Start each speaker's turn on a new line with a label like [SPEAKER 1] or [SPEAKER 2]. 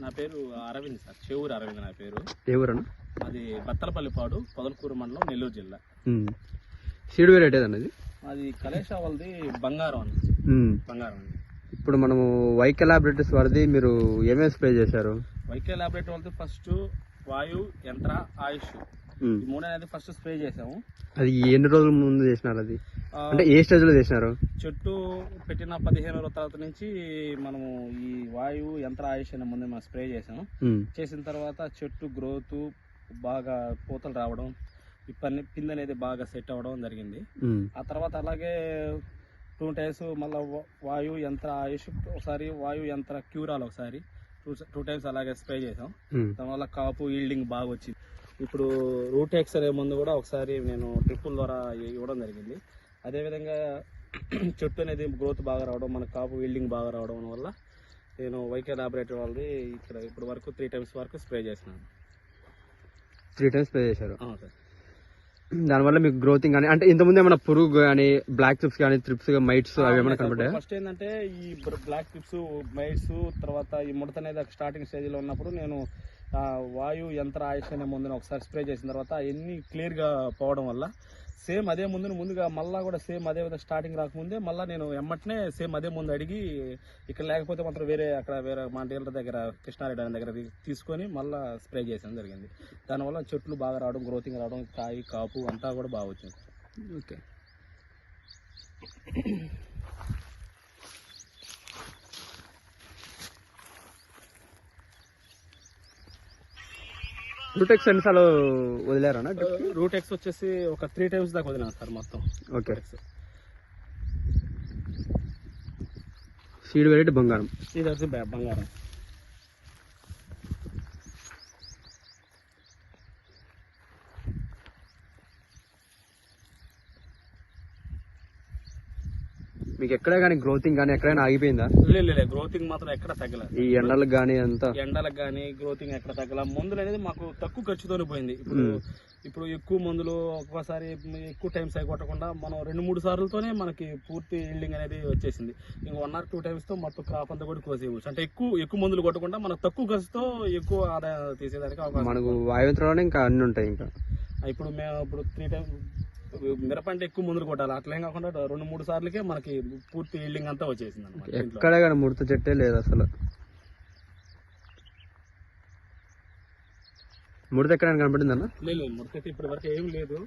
[SPEAKER 1] నా పేరు అరవింద్ సార్. చెవురు అరవింద్ నా పేరు.
[SPEAKER 2] ఏ ఊరన్నా
[SPEAKER 1] అది బత్తలపల్లిపాడు పొదలకూరు మండలం నెల్లూరు జిల్లా.
[SPEAKER 2] సీడ్ వెరైటీ ఏదన్నా ఇది
[SPEAKER 1] అది కలేషా వాళ్ళది బంగారం అని.
[SPEAKER 2] ఉమ్.
[SPEAKER 1] బంగారం అండి.
[SPEAKER 2] ఇప్పుడు మనము వైకే ల్యాబొరేటరీస్ వారిది మీరు ఏమేమి స్ప్రే చేశారు?
[SPEAKER 1] వైకే ల్యాబొరేటరీ వాళ్ళది ఫస్ట్ వాయు యంత్ర ఆయుష్. ఈ మూడు అనేది ఫస్ట్ స్ప్రే చేసాము.
[SPEAKER 2] అది ఎన్ని రోజుల ముందు చేసినారు అది? అంటే ఏ స్టేజ్లో చేసినారు?
[SPEAKER 1] చెట్టు పెట్టిన పదిహేను రోజుల తర్వాత నుంచి మనము ఈ వాయువు యంత్ర ఆయుష్ అనే ముందు మనం స్ప్రే చేసాము. చేసిన తర్వాత చెట్టు గ్రోత్ బాగా పూతలు రావడం ఈ పని పిండి అనేది బాగా సెట్ అవ్వడం జరిగింది. ఆ తర్వాత అలాగే టూ టైమ్స్ మళ్ళీ వాయు యంత్ర ఆయుష్ ఒకసారి వాయు యంత్ర క్యూరాల్ ఒకసారి టూ టైమ్స్ అలాగే స్ప్రే చేసాం. దానివల్ల కాపు ఈల్డింగ్ బాగా వచ్చింది. ఇప్పుడు రూటెక్స్ అనే ముందు కూడా ఒకసారి నేను ట్రిప్పుల ద్వారా ఇవ్వడం జరిగింది. అదేవిధంగా చెట్టు అనేది గ్రోత్ బాగా రావడం మన కాపు ఈల్డింగ్ బాగా రావడం వల్ల నేను వైకే లాబొరేటరీ వాళ్ళది ఇక్కడ ఇప్పుడు వరకు త్రీ టైమ్స్ వరకు స్ప్రే చేసినాను.
[SPEAKER 2] త్రీ టైమ్స్ స్ప్రే చేశారు?
[SPEAKER 1] అవును సార్.
[SPEAKER 2] దానివల్ల మీకు గ్రోతింగ్ కానీ అంటే ఇంతకుముందు ఏమైనా పురుగు కానీ బ్లాక్ ట్రిప్స్ కానీ ట్రిప్స్ మైట్స్ అవి ఏమైనా కనపడ్డాయా?
[SPEAKER 1] ఫస్ట్ ఏంటంటే ఈ బ్లాక్ టిప్స్ మైట్స్ తర్వాత ఈ ముడత అనేది స్టార్టింగ్ స్టేజ్లో ఉన్నప్పుడు నేను వాయు యంత్ర ఆయుష్ అనే ఒకసారి స్ప్రే చేసిన తర్వాత అవన్నీ క్లియర్గా పోవడం వల్ల సేమ్ అదే ముందు ముందుగా మళ్ళా కూడా సేమ్ అదే విధంగా స్టార్టింగ్ రాకముందే మళ్ళీ నేను ఎమ్మటనే సేమ్ అదే ముందు అడిగి ఇక్కడ లేకపోతే మాత్రం వేరే అక్కడ వేరే మా డీలర్ దగ్గర కృష్ణారెడ్డి అనే దగ్గర తీసుకొని మళ్ళీ స్ప్రే చేయడం జరిగింది. దానివల్ల చెట్లు బాగా రావడం గ్రోతింగ్ రావడం కాయి కాపు అంతా కూడా బాగా వచ్చింది.
[SPEAKER 2] ఓకే. రూటెక్స్ ఎన్నిసార్లు వదిలేరన్నా
[SPEAKER 1] రూట్ ఎక్స్ వచ్చేసి ఒక త్రీ టైమ్స్ దాకా వదిలినా సార్ మొత్తం.
[SPEAKER 2] ఓకే సీడ్ వెరైటీ బంగారం.
[SPEAKER 1] ఇది వచ్చి బంగారం.
[SPEAKER 2] మీకు ఎక్కడ కానీ గ్రోతింగ్ కానీ ఎక్కడైనా ఆగిపోయిందా?
[SPEAKER 1] లే లే, లే గ్రోతింగ్ మాత్రం ఎక్కడ తగ్గలేదు.
[SPEAKER 2] ఈ ఎండలకు కానీ అంతా?
[SPEAKER 1] ఎండలకు కానీ గ్రోతింగ్ ఎక్కడ తగ్గల మందులు అనేది మాకు తక్కువ ఖర్చుతోనే పోయింది. ఇప్పుడు ఇప్పుడు ఎక్కువ మందులు ఒక్కోసారి ఎక్కువ టైమ్స్ అయి కొట్టకుండా మనం రెండు మూడు సార్లతోనే మనకి పూర్తి ఇల్డింగ్ అనేది వచ్చేసింది. ఇంక వన్ ఆర్ టూ టైమ్స్తో మొత్తం క్రాప్ అంతా కూడా కోసేయవచ్చు అంటే ఎక్కువ ఎక్కువ మందులు కొట్టకుండా మనకు తక్కువ ఖర్చుతో ఎక్కువ ఆదాయం తీసేదానికి అవకాశం
[SPEAKER 2] మనకు వాయువంత్రంలోనే ఇంకా అన్ని ఉంటాయి ఇంకా.
[SPEAKER 1] ఇప్పుడు మేము ఇప్పుడు త్రీ టైమ్ మిరప అంటే ఎక్కువ ముందులు కొట్టాలి. అట్లేం కాకుండా రెండు మూడు సార్లకే మనకి పూర్తి ఇల్డింగ్ అంతా వచ్చేసింది అనమాట
[SPEAKER 2] ఎక్కడ కానీ ముడత చెట్టే లేదు అసలు. ముడత ఎక్కడైనా కనపడిందన్న?
[SPEAKER 1] లేదు ముడతైతే ఇప్పటి వరకు ఏం లేదు.